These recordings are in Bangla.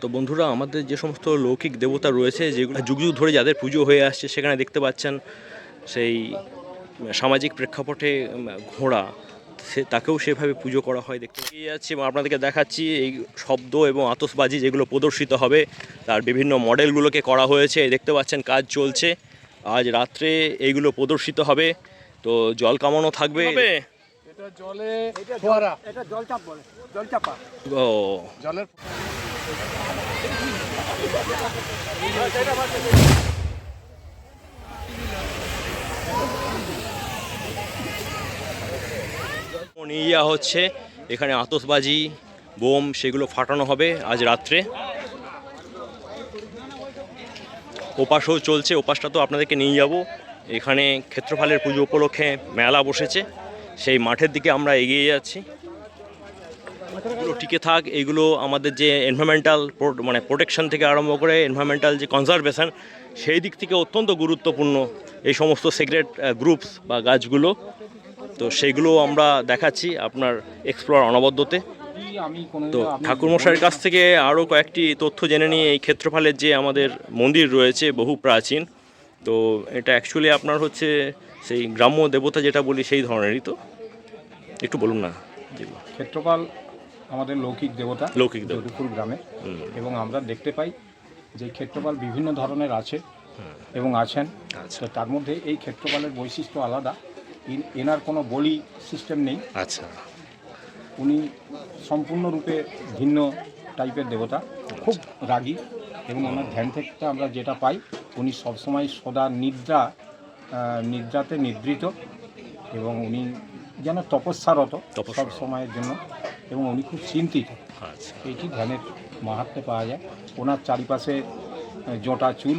তো বন্ধুরা আমাদের যে সমস্ত লৌকিক দেবতা রয়েছে যেগুলো যুগ যুগ ধরে যাদের পুজো হয়ে আসছে সেখানে দেখতে পাচ্ছেন সেই সামাজিক প্রেক্ষাপটে ঘোড়া। সে তাকেও সেভাবে পুজো করা হয়। দেখতে পেয়ে যাচ্ছি এবং আপনাদেরকে দেখাচ্ছি এই শব্দ এবং আতসবাজি যেগুলো প্রদর্শিত হবে। তার বিভিন্ন মডেলগুলোকে করা হয়েছে। দেখতে পাচ্ছেন কাজ চলছে। আজ রাত্রে এইগুলো প্রদর্শিত হবে। তো জল কামানো থাকবে। এটা জলে ফোয়ারা এটা জলচাপ বলে জলচাপা ও। জলের যাওয়া হচ্ছে, এখানে আতসবাজি বোম, সেগুলো ফাটানো হবে আজ রাত্রে। ওপাশও চলছে, ওপাশটা তো আপনাদেরকে নিয়ে যাব। এখানে ক্ষেত্রফলের পুজো উপলক্ষে মেলা বসেছে। সেই মাঠের দিকে আমরা এগিয়ে যাচ্ছি। এগুলো টিকে থাক, এগুলো আমাদের যে এনভায়রনমেন্টাল মানে প্রোটেকশন থেকে আরম্ভ করে এনভায়রনমেন্টাল যে কনজারভেশন সেই দিক থেকে অত্যন্ত গুরুত্বপূর্ণ এই সমস্ত সিগারেট গ্রুপস বা গাছগুলো। তো সেইগুলো আমরা দেখাচ্ছি আপনার এক্সপ্লোর অনবদ্যতে। তো ঠাকুরমশাইয়ের কাছ থেকে আরও কয়েকটি তথ্য জেনে নিয়ে এই ক্ষেত্রফলের যে আমাদের মন্দির রয়েছে বহু প্রাচীন, তো এটা অ্যাকচুয়ালি আপনার হচ্ছে সেই গ্রাম্য দেবতা যেটা বলি সেই ধরনেরই তো। একটু বলুন না ক্ষেত্রপাল আমাদের লৌকিক দেবতা লৌকিক দেবতা। যদুপুর গ্রামে। এবং আমরা দেখতে পাই যে ক্ষেত্রপাল বিভিন্ন ধরনের আছে এবং আছেন। আচ্ছা। তো তার মধ্যে এই ক্ষেত্রপালের বৈশিষ্ট্য আলাদা। এনার কোনো বলি সিস্টেম নেই। আচ্ছা। উনি সম্পূর্ণরূপে ভিন্ন টাইপের দেবতা খুব রাগী এবং ওনার ধ্যান থেকে আমরা যেটা পাই উনি সবসময় সদা নিদ্রা নিদ্রাতে নিদ্রিত এবং উনি যেন তপস্যারত তপস্যারত। সব সময়ের জন্য। এবং উনি খুব চিন্তিত। আচ্ছা। এইটি ধ্যানের মাহাত্মে পাওয়া যায়। ওনার চারিপাশে জটা চুল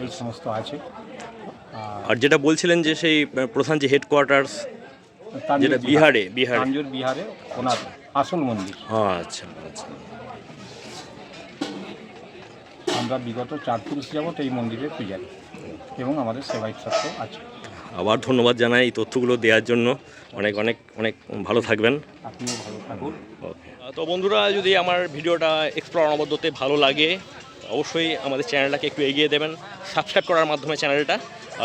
এই সমস্ত আছে। আর যেটা বলছিলেন যে সেই প্রধান যে হেডকোয়ার্টার্স যেটা বিহারে। বিহারে তাঞ্জোর বিহারে ওনার আসল মন্দির। আচ্ছা আচ্ছা। আমরা বিগত চার পুরুষ যাবৎ এই মন্দিরে পূজারি এবং আমাদের সেবায়িত সত্য আছে। আবার ধন্যবাদ জানাই এই তথ্যগুলো দেওয়ার জন্য। অনেক অনেক অনেক ভালো থাকবেন। আপনিও ভালো থাকুন। ওকে। তো বন্ধুরা যদি আমার ভিডিওটা এক্সপ্লোর অনবদ্যতে ভালো লাগে অবশ্যই আমাদের চ্যানেলটাকে একটু এগিয়ে দেবেন সাবস্ক্রাইব করার মাধ্যমে চ্যানেলটা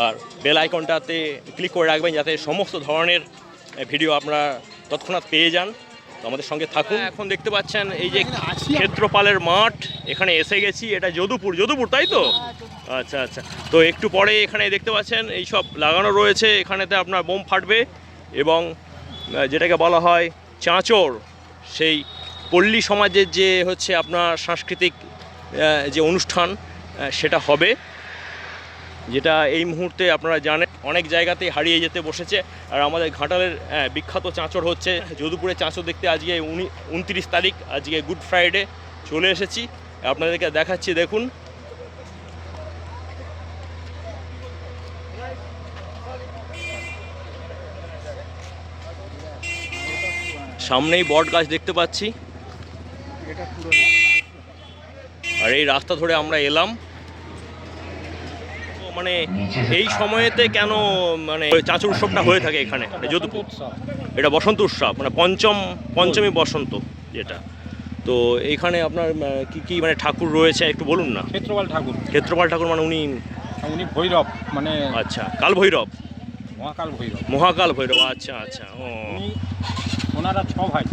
আর বেল আইকনটাতে ক্লিক করে রাখবেন যাতে সমস্ত ধরনের ভিডিও আপনারা তৎক্ষণাৎ পেয়ে যান। তো আমাদের সঙ্গে থাকুন। এখন দেখতে পাচ্ছেন এই যে ক্ষেত্রপালের মাঠ এখানে এসে গেছি এটা যদুপুর যদুপুর তাই তো? আচ্ছা আচ্ছা। তো একটু পরে এখানে দেখতে পাচ্ছেন, এই সব লাগানো রয়েছে। এখানেতে আপনার বোম ফাটবে এবং যেটাকে বলা হয় চাঁচর সেই পল্লী সমাজের যে হচ্ছে আপনার সাংস্কৃতিক যে অনুষ্ঠান সেটা হবে। যেটা এই মুহূর্তে আপনারা জানেন, অনেক জায়গাতেই হারিয়ে যেতে বসেছে। আর আমাদের ঘাটালের বিখ্যাত চাঁচর হচ্ছে যদুপুরে চাঁচর দেখতে আজকে উনি, উনত্রিশ তারিখ, আজকে গুড ফ্রাইডে চলে এসেছি। আপনাদেরকে দেখাচ্ছি, দেখুন। সামনেই বট গাছ দেখতে পাচ্ছি। আর এই রাস্তা ধরে আমরা এলাম। মানে এই সময়েতে কেন মানে চাঁচুর উৎসবটা হয়ে থাকে এখানে? মানে যদুপুর। এটা বসন্ত উৎসব মানে পঞ্চম পঞ্চমী বসন্ত যেটা। তো এখানে আপনার কি কি মানে ঠাকুর রয়েছে একটু বলুন না। ক্ষেত্রপাল ঠাকুর। ক্ষেত্রপাল ঠাকুর মানে উনি উনি ভৈরব মানে আচ্ছা কাল ভৈরব মহাকাল ভৈরব। মহাকাল ভৈরব আচ্ছা আচ্ছা ও। ওনারা ছ ভাই।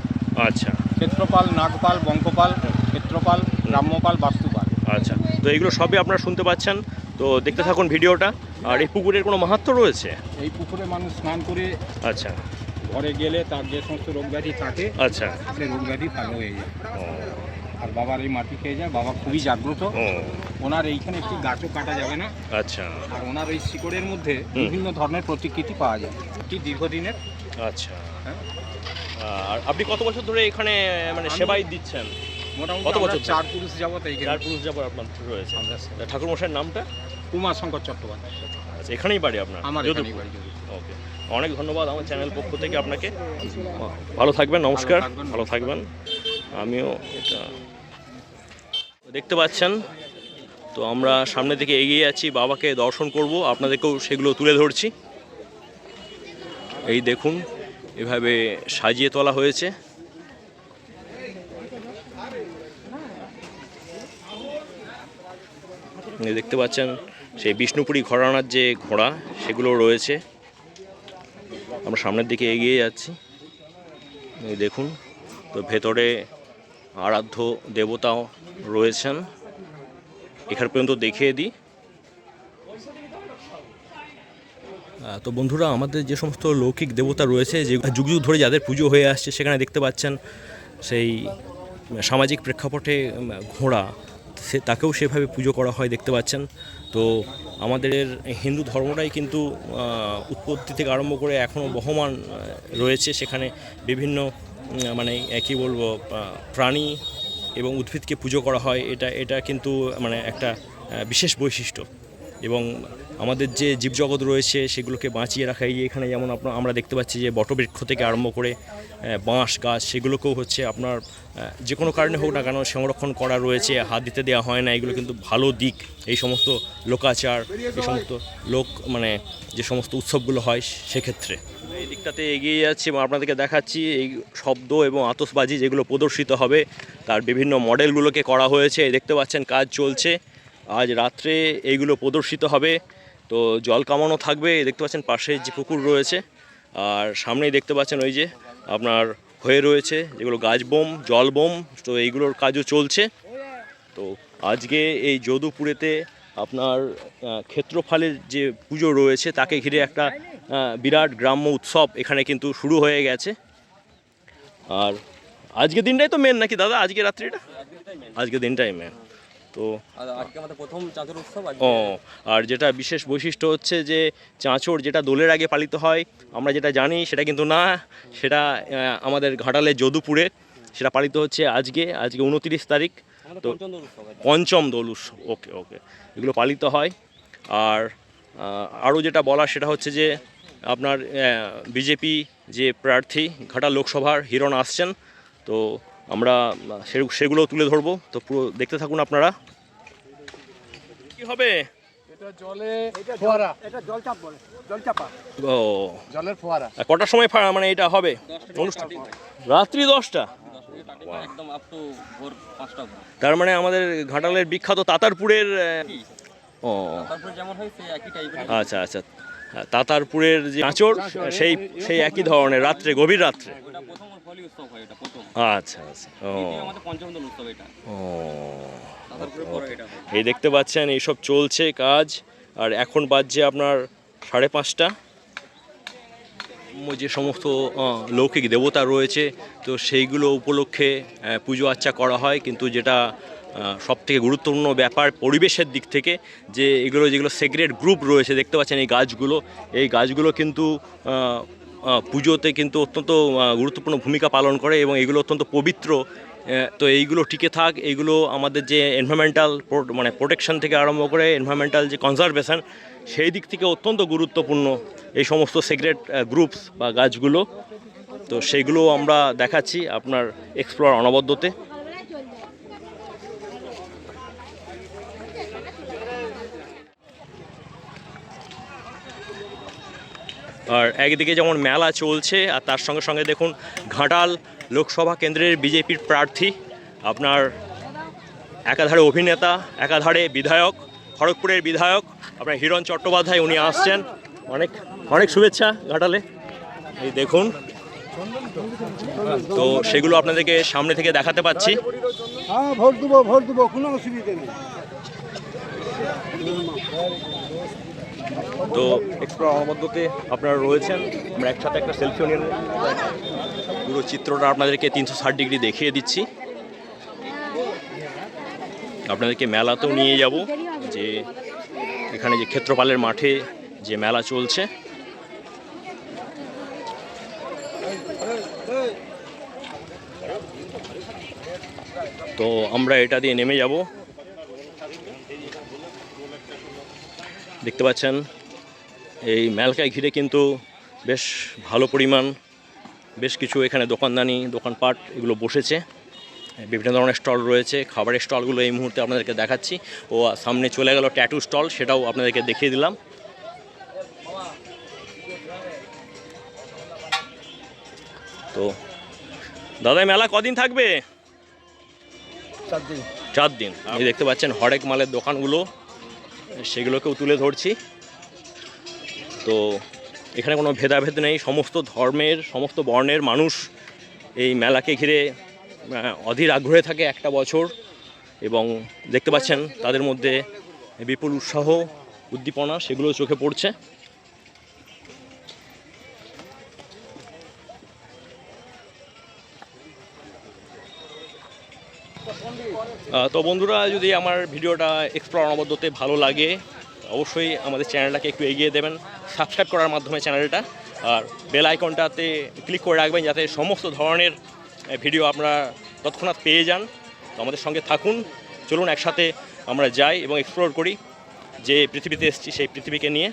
আচ্ছা। ক্ষেত্রপাল নাগপাল বঙ্কপাল ক্ষেত্রপাল গ্রাম্যপাল বাস্তুপাল। আচ্ছা। তো এগুলো সবই আপনারা শুনতে পাচ্ছেন। তো দেখতে থাকুন ভিডিওটা। আর এই পুকুরের কোনো মাহাত্ম্য রয়েছে? এই পুকুরে মানুষ স্নান করে আচ্ছা। ঘরে গেলে তার যে সমস্ত রোগ ব্যাধি থাকে আচ্ছা। সেই রোগ ব্যাধি ভালো হয়ে যায়। আর বাবার এই মাটি খেয়ে যায় বাবা খুবই জাগ্রত। ওনার এইখানে একটি গাছও কাটা যাবে না। আচ্ছা। আর ওনার এই শিকড়ের মধ্যে বিভিন্ন ধরনের প্রতিকৃতি পাওয়া যায়। এটি দীর্ঘদিনের। আচ্ছা। হ্যাঁ। আর আপনি কত বছর ধরে এখানে মানে সেবাই দিচ্ছেন? কত বছর চার পুরুষ যাবত চার পুরুষ যাবার আপনার রয়েছে। ঠাকুর মশাইয়ের নামটা? উমা শঙ্কর চট্টোপাধ্যায়। আচ্ছা এখানেই বাড়ি আপনার। ওকে। অনেক ধন্যবাদ আমার চ্যানেল পক্ষ থেকে আপনাকে। ভালো থাকবেন নমস্কার। ভালো থাকবেন। আমিও এটা দেখতে পাচ্ছেন। তো আমরা সামনে থেকে এগিয়ে যাচ্ছি বাবাকে দর্শন করব। আপনাদেরকেও সেগুলো তুলে ধরছি। এই দেখুন এভাবে সাজিয়ে তোলা হয়েছে। দেখতে পাচ্ছেন, সেই বিষ্ণুপুরী ঘরানার যে ঘোড়া সেগুলো রয়েছে। আমরা সামনের দিকে এগিয়ে যাচ্ছি। দেখুন, তো ভেতরে আরাধ্য দেবতাও রয়েছেন। এখান পর্যন্ত দেখিয়ে দিই। তো বন্ধুরা, আমাদের যে সমস্ত লৌকিক দেবতা রয়েছে, যে যুগ যুগ ধরে যাদের পুজো হয়ে আসছে, সেখানে দেখতে পাচ্ছেন সেই সামাজিক প্রেক্ষাপটে ঘোড়া, সে, তাকেও সেভাবে পুজো করা হয় দেখতে পাচ্ছেন। তো আমাদের হিন্দু ধর্মটাই কিন্তু উৎপত্তি থেকে আরম্ভ করে এখনও বহমান রয়েছে। সেখানে বিভিন্ন মানে কী বলব প্রাণী এবং উদ্ভিদকে পুজো করা হয়। এটা এটা কিন্তু মানে একটা বিশেষ বৈশিষ্ট্য। এবং আমাদের যে জীবজগৎ রয়েছে সেগুলোকে বাঁচিয়ে রাখা এখানে যেমন আপনার, আমরা দেখতে পাচ্ছি যে বটবৃক্ষ থেকে আরম্ভ করে বাঁশ গাছ, সেগুলোকেও হচ্ছে আপনার যে কোনো কারণে হোক না কেন সংরক্ষণ করা রয়েছে, হাত দিতে দেওয়া হয় না, এগুলো কিন্তু ভালো দিক। এই সমস্ত লোকাচার, এই সমস্ত লোক মানে যে সমস্ত উৎসবগুলো হয় সেক্ষেত্রে। এই দিকটাতে এগিয়ে যাচ্ছি এবং আপনাদেরকে দেখাচ্ছি এই শব্দ এবং আতসবাজি যেগুলো প্রদর্শিত হবে, তার বিভিন্ন মডেলগুলোকে করা হয়েছে। দেখতে পাচ্ছেন, কাজ চলছে। আজ রাত্রে এইগুলো প্রদর্শিত হবে। তো জল কামানো থাকবে দেখতে পাচ্ছেন পাশে যে পুকুর রয়েছে। আর সামনেই দেখতে পাচ্ছেন ওই যে আপনার হয়ে রয়েছে যেগুলো গাছ বোম, জল বোম, তো এইগুলোর কাজও চলছে। তো আজকে এই যদুপুরেতে আপনার ক্ষেত্রফলের যে পুজো রয়েছে, তাকে ঘিরে একটা বিরাট গ্রাম্য উৎসব এখানে কিন্তু শুরু হয়ে গেছে। আর আজকে দিনটাই তো মেন নাকি দাদা? আজকে রাত্রিটা? আজকে দিনটাই মেন তো প্রথম উৎসব ও আর যেটা বিশেষ বৈশিষ্ট্য হচ্ছে যে চাঁচড় যেটা দোলের আগে পালিত হয় আমরা যেটা জানি সেটা কিন্তু না সেটা আমাদের ঘাটালে যদুপুরে সেটা পালিত হচ্ছে আজকে আজকে উনতিরিশ তারিখ। তো- পঞ্চম দোল উৎসব ওকে ওকে এগুলো পালিত হয়। আর আরও যেটা বলার সেটা হচ্ছে যে আপনার বিজেপি যে প্রার্থী ঘাটা লোকসভার হিরণ আসছেন তো আমরা সে- সেগুলো তুলে ধরবো। তো পুরো দেখতে থাকুন আপনারা। কি হবে? এটা জলে ফোয়ারা। ও। জলের ফোয়ারা। আর কটার সময় ফা- মানে এটা হবে? অনুষ্ঠান? রাত্রি দশটা। তার মানে আমাদের ঘাটালের বিখ্যাত তাতারপুরের ও। আচ্ছা আচ্ছা। তাতারপুরের যে আঁচড় সেই সেই একই ধরনের রাত্রে গভীর রাত্রে। ওটা প্রথম ফলি উৎসব হয় এটা প্রথম। আচ্ছা আচ্ছা। ও। এই দেখতে পাচ্ছেন এইসব চলছে কাজ আর এখন বাজছে আপনার সাড়ে পাঁচটা। যে সমস্ত লৌকিক দেবতা রয়েছে তো সেইগুলো উপলক্ষে পুজো আচ্চা করা হয় কিন্তু যেটা সব থেকে গুরুত্বপূর্ণ ব্যাপার পরিবেশের দিক থেকে যে এগুলো যেগুলো সেগ্রেট গ্রুপ রয়েছে, দেখতে পাচ্ছেন এই গাছগুলো। এই গাছগুলো কিন্তু পুজোতে কিন্তু অত্যন্ত গুরুত্বপূর্ণ ভূমিকা পালন করে এবং এগুলো অত্যন্ত পবিত্র। তো এইগুলো টিকে থাক, এইগুলো আমাদের যে এনভায়রনমেন্টাল মানে প্রোটেকশন থেকে আরম্ভ করে এনভায়রনমেন্টাল যে কনজারভেশন সেই দিক থেকে অত্যন্ত গুরুত্বপূর্ণ এই সমস্ত সিগারেট গ্রুপস বা গাছগুলো। তো সেইগুলো আমরা দেখাচ্ছি আপনার এক্সপ্লোর অনবদ্যতে। আর একদিকে যেমন মেলা চলছে, আর তার সঙ্গে সঙ্গে দেখুন ঘাটাল লোকসভা কেন্দ্রের বিজেপির প্রার্থী, আপনার একাধারে অভিনেতা, একাধারে বিধায়ক, খড়গপুরের বিধায়ক, আপনার হিরণ চট্টোপাধ্যায় উনি আসছেন। অনেক অনেক শুভেচ্ছা ঘাটালে। এই দেখুন, তো সেগুলো আপনাদেরকে সামনে থেকে দেখাতে পাচ্ছি। হ্যাঁ ভোট দেবো ভোট দেবো, কোনো অসুবিধা নেই। তো এক্সপ্লোর মধ্যতে আপনারা রয়েছেন। আমরা একসাথে একটা সেলফিও নিয়ে পুরো চিত্রটা আপনাদেরকে তিনশো ষাট ডিগ্রি দেখিয়ে দিচ্ছি। আপনাদেরকে মেলাতেও নিয়ে যাব। যে এখানে যে ক্ষেত্রপালের মাঠে যে মেলা চলছে। তো আমরা এটা দিয়ে নেমে যাব। দেখতে পাচ্ছেন, এই মেলকায় ঘিরে কিন্তু বেশ ভালো পরিমাণ বেশ কিছু এখানে দোকানদানি, দোকানপাট এগুলো বসেছে। বিভিন্ন ধরনের স্টল রয়েছে, খাবারের স্টলগুলো এই মুহূর্তে আপনাদেরকে দেখাচ্ছি। ও সামনে চলে গেল ট্যাটু স্টল, সেটাও আপনাদেরকে দেখিয়ে দিলাম। তো দাদা মেলা কদিন থাকবে? দিন। এই দেখতে পাচ্ছেন হরেক মালের দোকানগুলো, সেগুলোকেও তুলে ধরছি। তো এখানে কোনো ভেদাভেদ নেই, সমস্ত ধর্মের, সমস্ত বর্ণের মানুষ এই মেলাকে ঘিরে অধীর আগ্রহে থাকে একটা বছর। এবং দেখতে পাচ্ছেন তাদের মধ্যে বিপুল উৎসাহ, উদ্দীপনা, সেগুলো চোখে পড়ছে। তো বন্ধুরা, যদি আমার ভিডিওটা এক্সপ্লোর অনবদ্যতে ভালো লাগে, অবশ্যই আমাদের চ্যানেলটাকে একটু এগিয়ে দেবেন সাবস্ক্রাইব করার মাধ্যমে চ্যানেলটা আর বেল আইকনটাতে ক্লিক করে রাখবেন যাতে সমস্ত ধরনের ভিডিও আপনারা তৎক্ষণাৎ পেয়ে যান। তো আমাদের সঙ্গে থাকুন, চলুন একসাথে আমরা যাই এবং এক্সপ্লোর করি যে পৃথিবীতে এসেছি সেই পৃথিবীকে নিয়ে।